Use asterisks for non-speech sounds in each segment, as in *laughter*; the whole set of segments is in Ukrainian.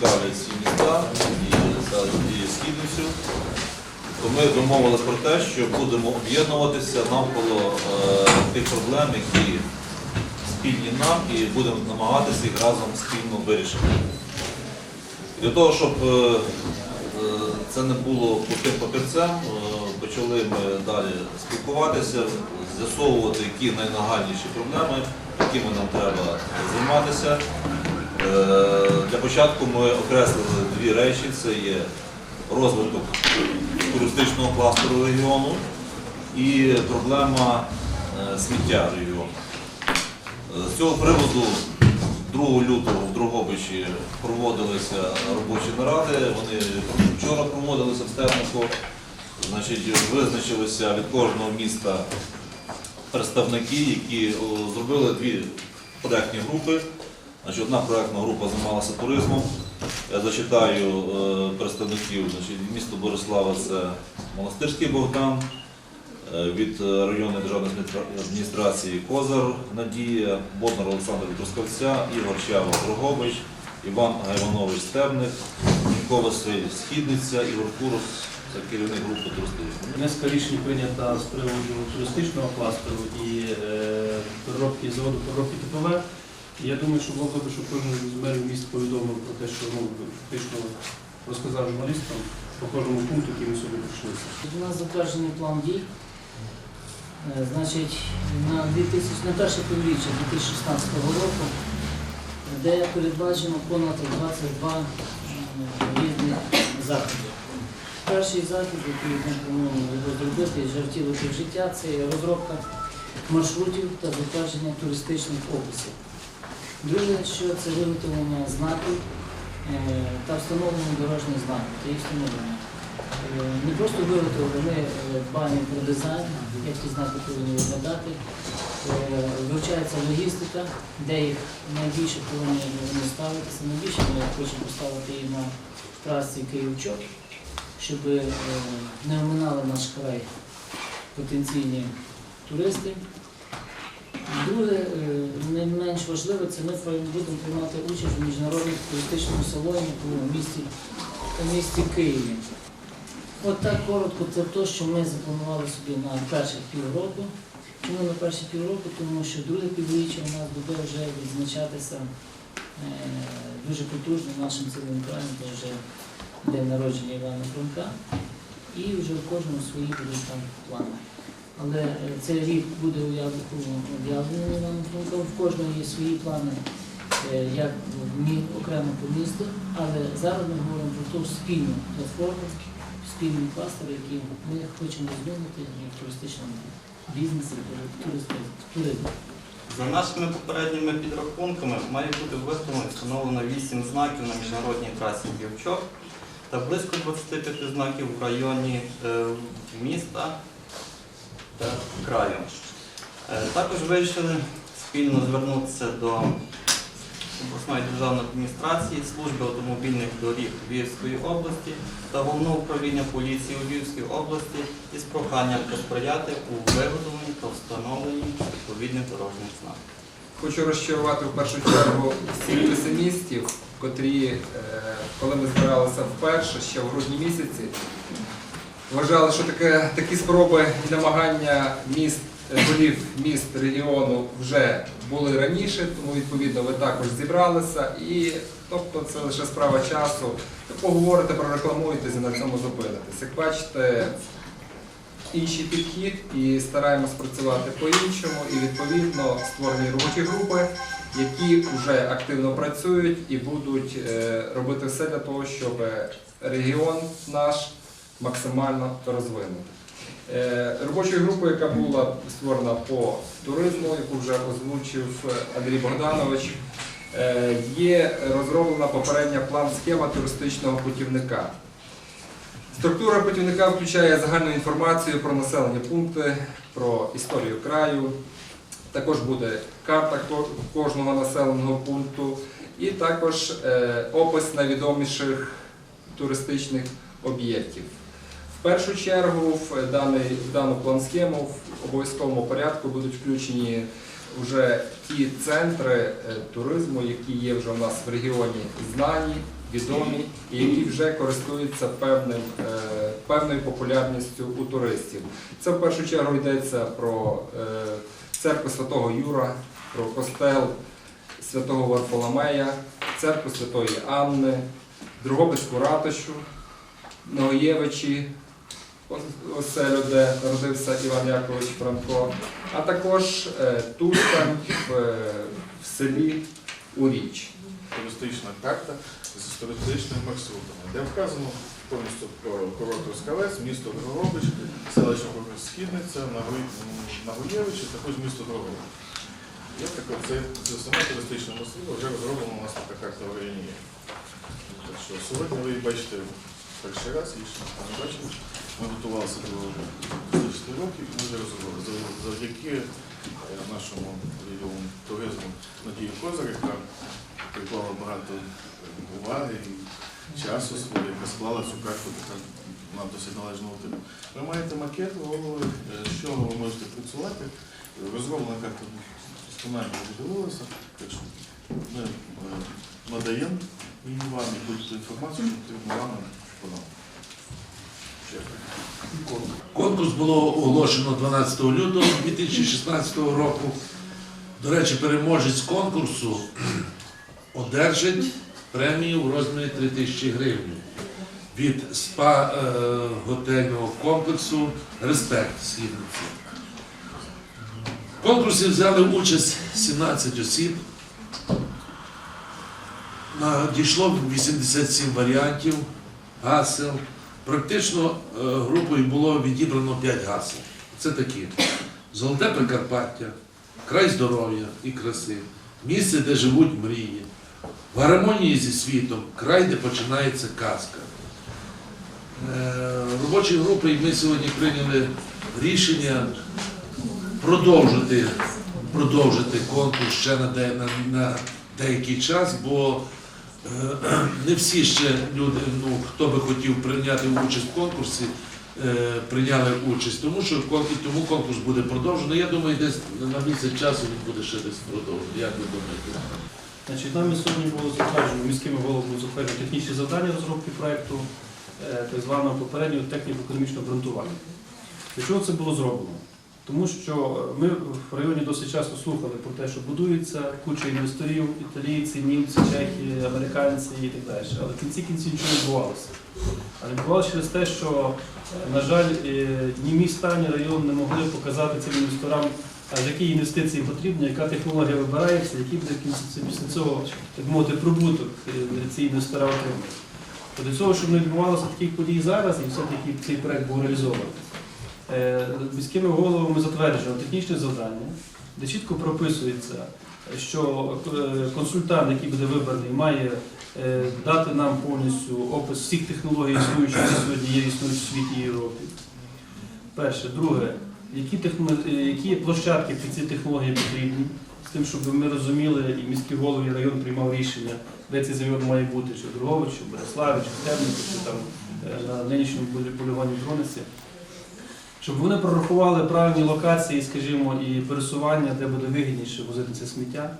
цікавлять ці міста і, і Східницю. То ми домовилися про те, що будемо об'єднуватися навколо е, тих проблем, які спільні нам, і будемо намагатися їх разом спільно вирішити. Для того, щоб е, е, це не було пустим папірцем, почали ми далі спілкуватися, з'ясовувати, які найнагальніші проблеми, якими нам треба займатися. Е, Для початку ми окреслили дві речі: це є розвиток туристичного кластеру регіону і проблема е, сміття регіону. Е, З цього приводу 2 лютого в Дрогобичі проводилися робочі наради. Вони вчора проводилися в Степнику. Значить, визначилися від кожного міста представники, які зробили дві проєктні групи. Значить, одна проєктна група займалася туризмом. Я зачитаю е, представників. Значить, місто Борислава це Монастирський Богдан, Е, від е, районної державної адміністрації Козар Надія, Боднар Олександр Трускавця, Ігор Чава Дрогобич, Іван Гайванович Стебник, Ніко Василь Східниця, Ігор Курос, це керівник групи туристичної. Низка рішень прийнята з приводу туристичного кластеру і переробки заводу переробки ТПВ. Я думаю, що було б добре, щоб кожен з мерів міст повідомив про те, що ну, фактично розказав журналістам по кожному пункту, який ми сьогодні прийшлися. У нас затверджений план дій. Е, Значить, на 2000, на перше півріччя 2016 року, де передбачено понад 22 різних заходів. Перший захід, який ми плануємо розробити в життя, це розробка маршрутів та затвердження туристичних описів. Друге, що це виготовлення знаків е, та встановлення дорожніх знаків та їх встановлення. Е, Не просто виготовили, ми е, дбаємо про дизайн, як ті знаки повинні виглядати. Вивчається логістика, де їх найбільше повинні вони ставитися. Найбільше ми хочемо поставити їх на трасі Київ-Чоп, щоб не оминали наш край потенційні туристи. Друге, е, не менш важливе, це ми будемо приймати участь у міжнародному туристичному салоні у місті, у місті Києві. От так коротко, це те, що ми запланували собі на перших півроку. Чому на перші півроку? Тому що друге півріччя у нас буде вже відзначатися е, дуже потужно нашим цілим краєм, це вже день народження Івана Франка. І вже в кожному свої будуть там плани. Але цей рік буде Іваном Франком, в кожного є свої плани, е, як окремо по місту, але зараз ми говоримо про ту спільну платформу, спільний кластер, який ми хочемо розвинути в туристичному бізнесі, в туристи- За нашими попередніми підрахунками має бути виставлено і встановлено 8 знаків на міжнародній трасі Київчок та близько 25 знаків в районі е, міста та краю. Е, Також вирішили спільно звернутися до обласної державної адміністрації, служби автомобільних доріг Львівської області та головного управління поліції у Львівській області із проханням посприяти у виготовленні та встановленні відповідних дорожніх знаків. Хочу розчарувати в першу чергу всіх песимістів, котрі, е, коли ми збиралися вперше, ще в грудні місяці, вважали, що таке, такі спроби і намагання міст, е, голів міст регіону вже були раніше, тому відповідно ви також зібралися. І тобто це лише справа часу. Поговорите, прорекламуєтесь і на цьому зупинитесь. Як бачите, інший підхід і стараємось працювати по-іншому. І відповідно створені робочі групи, які вже активно працюють і будуть е, робити все для того, щоб регіон наш максимально розвинути. Е, Робочою групою, яка була створена по туризму, яку вже озвучив Андрій Богданович, е, є розроблена попередня план-схема туристичного путівника. Структура путівника включає загальну інформацію про населені пункти, про історію краю. Також буде карта кожного населеного пункту і також е, опис найвідоміших туристичних об'єктів. Першу чергу в, даний, в дану план-схему в обов'язковому порядку будуть включені вже ті центри е, туризму, які є вже у нас в регіоні знані, відомі і які вже користуються певним, е, певною популярністю у туристів. Це в першу чергу йдеться про е, церкву Святого Юра, про костел Святого Варфоломея, церкву Святої Анни, Другобицьку ратушу, Новоєвичі, оселю, де народився Іван Якович Франко, а також е, в, е, в селі Уріч. туристична карта з туристичними маршрутами, де вказано повністю про курорту Скалець, місто Дрогобич, селище Східниця, Нагоєвич і також місто Дрогобич. Є таке, це, саме туристичне маршрут, вже розроблена у нас така карта в районі. Так що сьогодні ви бачите перший раз, її ще не бачив. Ми готувалися до 10 років, і ми розробили. Завдяки е, нашому відділу туризму Надії Козир, яка приклала багато уваги і часу свого, яка склала цю карту така на досить належного типу. Ви маєте макет, голови, з чого ви можете працювати. Розроблена карта досконально що ми е, надаємо її вам і будь-яку інформацію, потрібно вам подам. Конкурс було оголошено 12 лютого 2016 року. До речі, переможець конкурсу *clears throat* одержить премію в розмірі 3 тисячі гривень від спа е, готельного комплексу Респект Східниці. В конкурсі взяли участь 17 осіб. Надійшло 87 варіантів гасел. Практично е, групою було відібрано 5 гасел. Це такі: Золоте Прикарпаття, край здоров'я і краси, місце, де живуть мрії, в гармонії зі світом, край, де починається казка. Е, Робочі групи ми сьогодні прийняли рішення продовжити, продовжити конкурс ще на, на, на деякий час, бо *clears throat* Не всі ще люди, ну хто би хотів прийняти участь в конкурсі, е, прийняли участь, тому що тому конкурс буде продовжений. Я думаю, десь на місяць часу він буде ще десь продовжений. Як ви думаєте? Значить, нами сьогодні було затверджено, міськими головами затверджено технічні завдання розробки проєкту, е, так званого попереднього техніко-економічного обґрунтування. Для чого це було зроблено? Тому що ми в районі досить часто слухали про те, що будується куча інвесторів, італійці, німці, чехи, американці і так далі. Але в кінці кінці нічого не відбувалося. А не відбувалося через те, що, на жаль, е, ні міста, ні район не могли показати цим інвесторам, які інвестиції потрібні, яка технологія вибирається, який буде після цього, так мовити, прибуток е, ці інвестора отримують. Для цього, щоб не відбувалося таких подій зараз, і все-таки цей проект був реалізований. Е, Міськими головами затверджено технічне завдання, де чітко прописується, що е, консультант, який буде вибраний, має е, дати нам повністю опис всіх технологій, існуючих сьогодні є існують в світі і Європі. Перше. Друге, які, техно- які площадки під ці технології потрібні, з тим, щоб ми розуміли, і міський голова, і район приймав рішення, де цей завод має бути, чи в Другович, чи в Береславі, чи в чи там на нинішньому полюванні Дрониці. Щоб вони прорахували правильні локації, скажімо, і пересування, де буде вигідніше возити це сміття.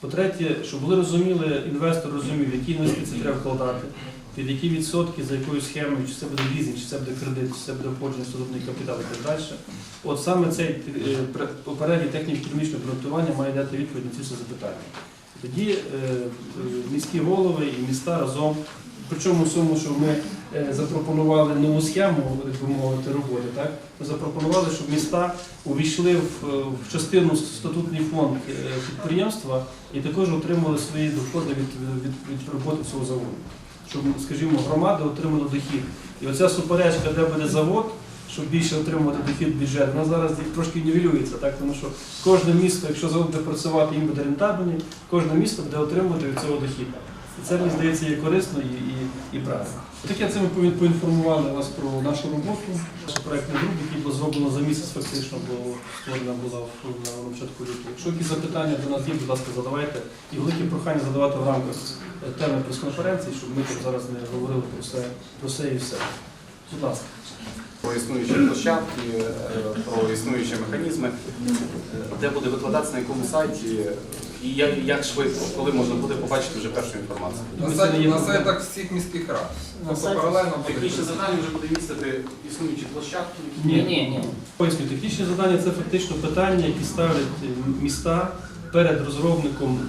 По-третє, щоб були розуміли, інвестор розумів, які інвестиції треба вкладати, під які відсотки, за якою схемою, чи це буде лізинг, чи це буде кредит, чи це буде входження статутний капітал і так далі. От саме цей е, пре- попереднє техніко-економічне проєктування має дати відповідь на ці всі запитання. Тоді е, е, міські голови і міста разом, причому в цьому, що ми е, запропонували нову схему, би мовити, роботи, так? Ми запропонували, щоб міста увійшли в, е, частину статутний фонд е, підприємства і також отримали свої доходи від, від, від роботи цього заводу. Щоб, скажімо, громади отримали дохід. І оця суперечка, де буде завод, щоб більше отримувати дохід бюджет, вона зараз трошки нівелюється, так? тому що кожне місто, якщо завод буде працювати, їм буде рентабельний, кожне місто буде отримувати від цього дохід. Це, мені здається, є корисно і, і, і правильно. Це ми повин- поінформували вас про нашу роботу, наш проєктний груп, який було зроблено за місяць фактично, бо створена була на початку лютого. Якщо якісь запитання до нас є, будь ласка, задавайте. І велике прохання задавати в рамках е, теми прес-конференції, щоб ми тут зараз не говорили про все, про все і все. Будь ласка. Про існуючі площадки, е, про існуючі механізми, е, де буде викладатися на якому сайті, і як, як швидко, коли можна буде побачити вже першу інформацію. На, сайт, на сайтах всіх міських рад. На Тобто сайті- Технічне завдання вже буде містити існуючі площадки. Ні, ні, ні. Поясню, технічні завдання це фактично питання, які ставлять е, міста перед розробником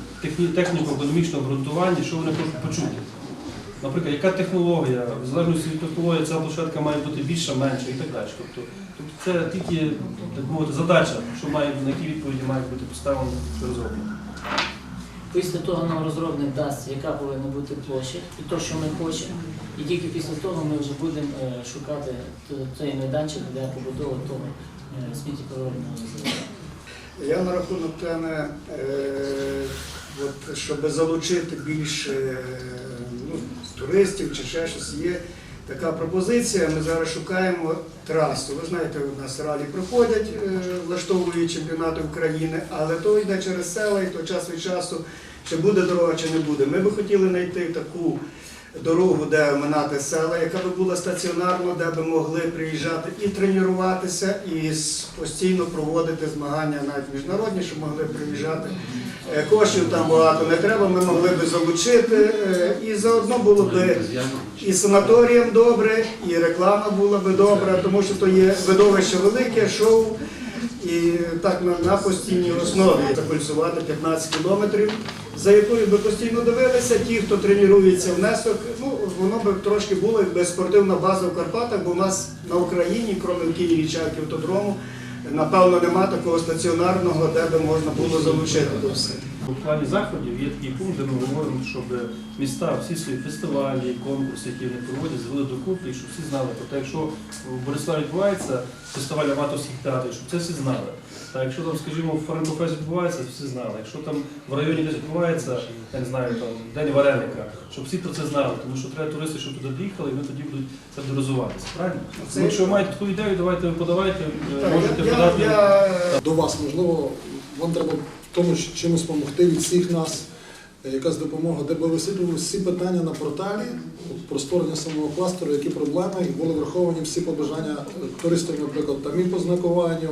техніко-економічного обґрунтування, що вони хочуть почути. Наприклад, яка технологія, в залежності від технології ця площадка має бути більша, менша і так далі. Тобто, тобто це тільки так мовити, задача, що має, на які відповіді має бути поставлено розробник. Після того нам розробник дасть, яка повинна бути площа, і то, що ми хочемо. І тільки після того ми вже будемо е, шукати той майданчик для побудови того е, сміттєпроводного заводу. Я на рахунок теми, е, щоб залучити більше туристів чи ще щось є. Така пропозиція. Ми зараз шукаємо трасу. Ви знаєте, у нас ралі проходять, е, влаштовують чемпіонати України, але то йде через села, і то час від часу, чи буде дорога, чи не буде. Ми би хотіли знайти таку дорогу, де оминати села, яка би була стаціонарна, де би могли приїжджати і тренуватися, і постійно проводити змагання навіть міжнародні, щоб могли приїжджати. Е, Коштів там багато не треба, ми могли би залучити, е, і заодно було би і санаторіям добре, і реклама була би добра, тому що то є видовище велике, шоу. І так на, на постійній основі запульсувати 15 кілометрів, за якою би постійно дивилися, ті, хто тренується внесок, ну воно би трошки було якби спортивна база в Карпатах, бо в нас на Україні, крім Києві Чайки автодрому, напевно, нема такого стаціонарного, де би можна було залучити до все. У плані заходів є такий пункт, де ми говоримо, щоб міста всі свої фестивалі, конкурси, які вони проводять, звели докупи, і щоб всі знали. Тобто, якщо в Бориславі відбувається фестиваль аматорських театрів, щоб це всі знали. Та якщо там, скажімо, в Франкофесі відбувається, всі знали. Якщо там в районі десь відбувається, я не знаю, там День вареника, щоб всі про це знали, тому що треба туристи, щоб туди приїхали, і вони тоді будуть це. Правильно? Це- якщо ви маєте таку ідею, давайте ви подавайте, Так, можете я, подати. я, я до вас. Можливо, вам треба в тому чимось допомогти від всіх нас, якась допомога, де би висвітлювали всі питання на порталі про створення самого кластеру, які проблеми, і були враховані всі побажання туристів, наприклад, там і по знакуванню.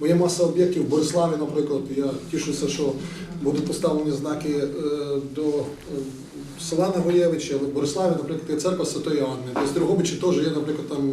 Бо є маса об'єктів в Бориславі, наприклад. Я тішуся, що будуть поставлені знаки е, до е, села Нагоєвича, але в Бориславі, наприклад, є церква Святої Анни. Десь в Дрогобичі теж є, наприклад, там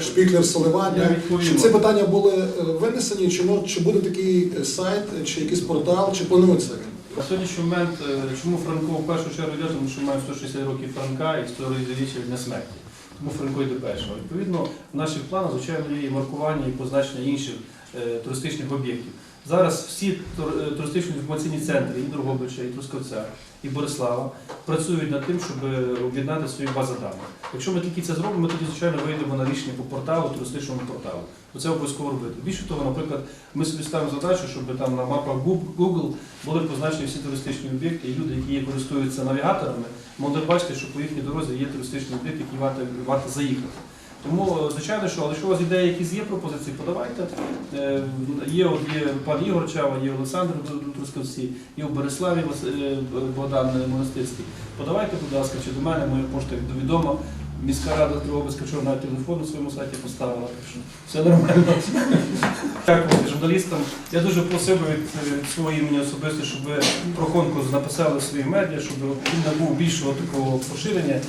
шпіклер Соливання. Щоб ці питання були е, винесені, чи, чи буде такий сайт, чи якийсь портал, чи планується? На сьогоднішній момент, е, чому Франко в першу чергу йде, тому що має 160 років Франка і 100 років для смерті. Тому Франко йде першого. Відповідно, в наших планах, звичайно, є і маркування, і позначення інших е, туристичних об'єктів. Зараз всі е, туристичні інформаційні центри і Дрогобича, і Трускавця, і Борислава працюють над тим, щоб е, об'єднати свої бази даних. Якщо ми тільки це зробимо, ми тоді, звичайно, вийдемо на рішення по порталу, туристичному порталу. То це обов'язково робити. Більше того, наприклад, ми собі ставимо задачу, щоб там на мапах Google були позначені всі туристичні об'єкти, і люди, які користуються навігаторами, могли бачити, що по їхній дорозі є туристичний об'єкт, який варто, варто заїхати. Тому, е, звичайно, що, але якщо у вас ідеї якісь є пропозиції, подавайте. Е, Є, от є пан Ігор Чава, є Олександр Трускавці, є в Бориславі Вас- е, Богдан Монастирський. Подавайте, будь ласка, чи до мене, моя пошта відома. Міська рада Дрогобицька чорного телефон на своєму сайті поставила, так що все нормально. Дякую журналістам. Я дуже просив би від, від свого імені особисто, щоб ви про конкурс написали в свої медіа, щоб він набув більшого такого поширення.